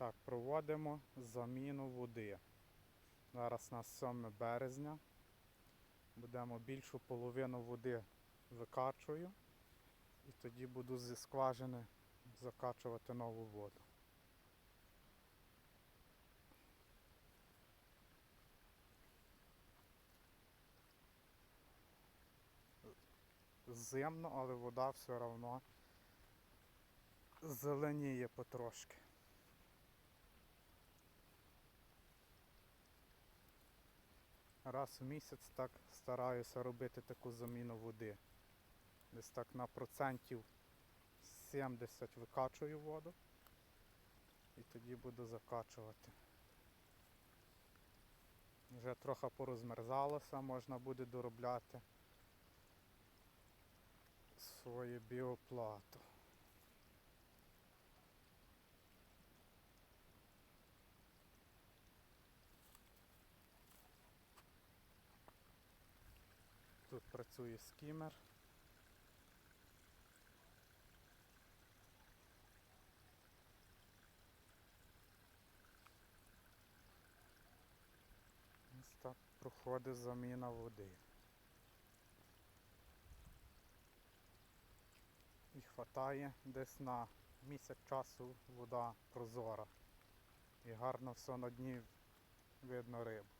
Так, проводимо заміну води. Зараз у нас 7 березня. Будемо більшу половину води викачую. І тоді буду зі скважини закачувати нову воду. Зимно, але вода все одно зеленіє потрошки. Раз в місяць так стараюся робити таку заміну води. Десь так на процентів 70 викачую воду і тоді буду закачувати. Вже трохи порозмерзалося, можна буде доробляти свою біоплату. Тут працює скімер. Ось так проходить заміна води. І хватає десь на місяць часу вода прозора. І гарно все на дні видно рибу.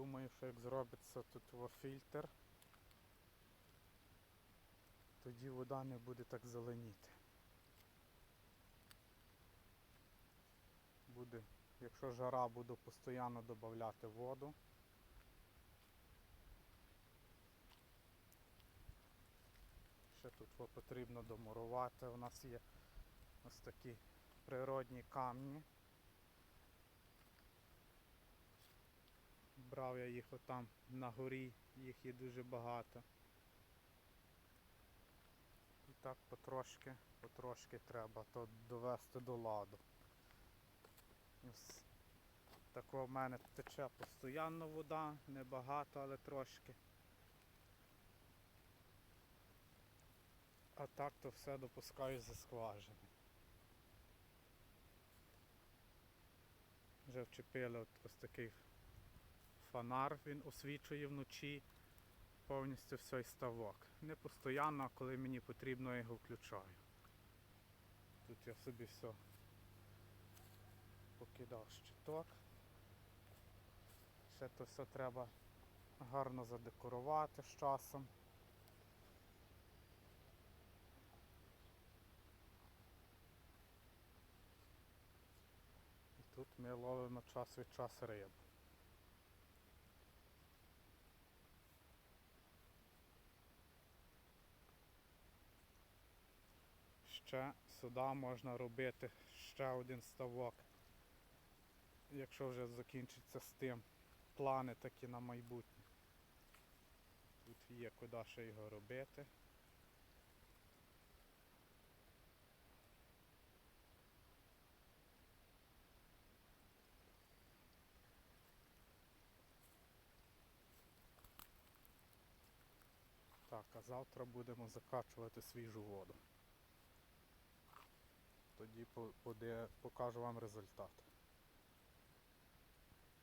Думаю, що як зробиться тут фільтр, тоді вода не буде так зеленіти. Буде, якщо жара, буду постійно додати воду. Ще тут потрібно домурувати. У нас є ось такі природні камні. Брав я їх отам на горі, їх є дуже багато. І так потрошки, потрошки треба то довести до ладу. Ось Тако в мене тече постійно вода, небагато, але трошки. А так то все допускаю зі скважини. Вже вчепили от ось такий фонар, він освічує вночі повністю цей ставок. Не постійно, а коли мені потрібно, я його включаю. Тут я собі все покидав щиток. Ще то все треба гарно задекорувати з часом. Тут ми ловимо час від часу рибу. Ще сюди можна робити ще один ставок. Якщо вже закінчиться з тим. Плани такі на майбутнє. Тут є куди ще його робити. Так, а завтра будемо закачувати свіжу воду. Тоді покажу вам результат.